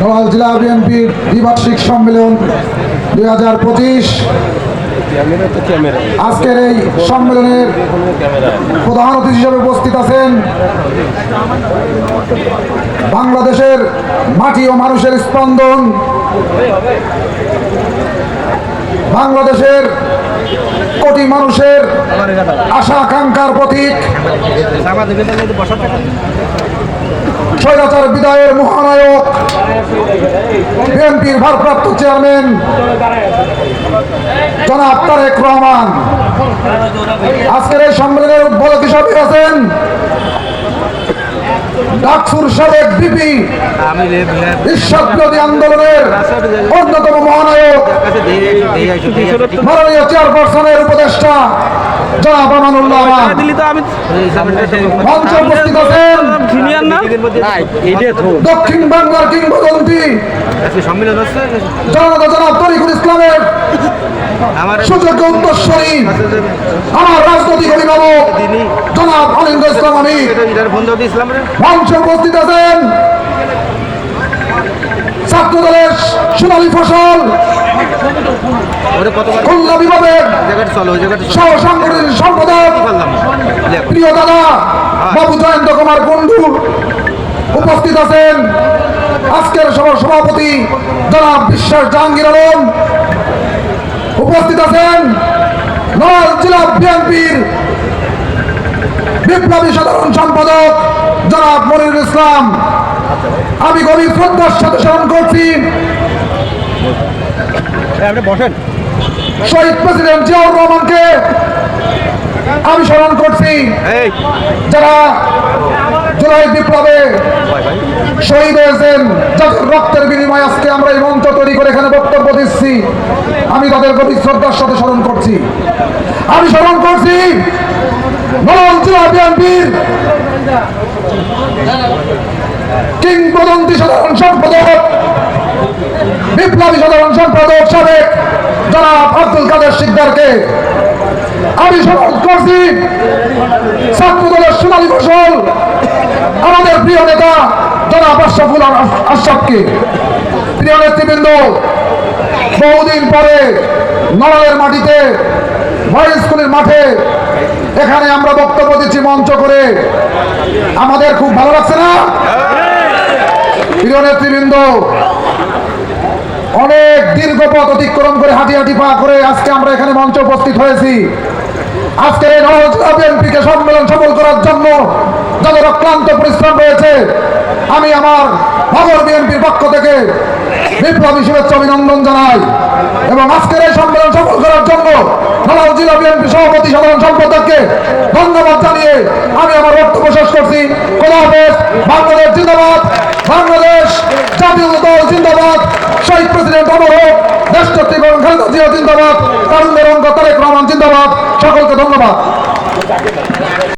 নড়াইল জেলা বিএনপির দ্বিবার্ষিক সম্মেলন দুই হাজার পঁচিশ। আজকের এই সম্মেলনের প্রধান অতিথি হিসেবে উপস্থিত আছেন বাংলাদেশের মাটি ও মানুষের স্পন্দন, বাংলাদেশের কোটি মানুষের আশা আকাঙ্ক্ষার প্রতীক। স্বৈরাচার বিদায়ের মহানায়ক, বিএনপির ভারপ্রাপ্ত চেয়ারম্যান, জনাব তারেক রহমান। আজকের এই সম্মেলনের উদ্বোধক হিসাবে আছেন ডাকসুর সাবেক বিপি বিরোধী আন্দোলনের অন্যতম মহানায়ক, মাননীয় চেয়ারপারসনের উপদেষ্টা, জনাব আমানুল্লাহ মঞ্চে উপস্থিত আছেন দক্ষিণ বাংলার কিংবদন্তি। সম্মেলন হচ্ছে। জনতা জনাব তরিকুল ইসলামের সুযোগ্য উত্তরস্বরী আমার রাজনৈতিক অভিভাবক জনাব অনিন্দ ইসলাম আমি এটার বন্ধু ইসলাম রে। মঞ্চে উপস্থিত আছেন ছাত্র দলের সোনালী ফসল। খুলনা বিভাগের জায়গাটা চলো ওই জায়গাটা চলো। সহ সাংগঠনিক সম্পাদক প্রিয় দাদা বাবু জয়ন্ত কুমার কুণ্ডু উপস্থিত আছেন। আজকের সভার সভাপতি জনাব বিশ্বাস জাহাঙ্গীর আলম উপস্থিত আছেন। নড়াইল জেলা বিএনপির বিপ্লবী সাধারণ সম্পাদক জনাব মনিরুল ইসলাম। আমি গভীর শ্রদ্ধার সাথে স্মরণ করছি। বসেন। শহীদ প্রেসিডেন্ট জিয়াউর রহমানকে আমি স্মরণ করছি যারা জুলাই বিপ্লবে শহীদ হয়েছেন যাদের রক্তের বিনিময়ে আজকে আমরা এই মঞ্চ তৈরি করে এখানে বক্তব্য দিচ্ছি আমি তাদের গভীর শ্রদ্ধার সাথে স্মরণ করছি। আমি স্মরণ করছি কিংবদন্তি সাধারণ সম্পাদক বিপ্লবী সাধারণ সম্পাদক সাবেক জনাব আব্দুল কাদের সিকদারকে আমি স্মরণ করছি ছাত্র দলের সোনালী ফসল আমাদের প্রিয় নেতা জনাব আশরাফুল আশ- আশরাফকে। প্রিয় নেতৃবৃন্দ, বহুদিন পরে নড়ালের মাটিতে হাই স্কুলের মাঠে এখানে আমরা বক্তব্য দিচ্ছি মঞ্চ করে। আমাদের খুব ভালো লাগছে না? প্রিয় নেতৃবৃন্দ, অনেক দীর্ঘ পথ অতিক্রম করে হাঁটি হাঁটি পা করে আজকে আমরা এখানে মঞ্চ উপস্থিত হয়েছি। আজকে এই নবজেলা বিএনপিকে সম্মেলন সফল করার জন্য যাদের অক্লান্ত পরিশ্রম রয়েছে, আমি আমার নগর বিএনপির পক্ষ থেকে বিপ্লবী শুভেচ্ছা অভিনন্দন জানাই। এবং আজকের এই সম্মেলন সফল করার জন্য নলাল জেলা বিএনপি সভাপতি সাধারণ সম্পাদককে ধন্যবাদ জানিয়ে আমি আমার বক্তব্য শেষ করছি। খোদা হাফেজ, বাংলাদেশ জিন্দাবাদ, বাংলাদেশ জাতীয় দল জিন্দাবাদ, শহীদ প্রেসিডেন্ট অমর হোক খালেদা জিন্দাবাদ, তারুণ্যের অঙ্গ তারেক রহমান জিন্দাবাদ। সকলকে ধন্যবাদ।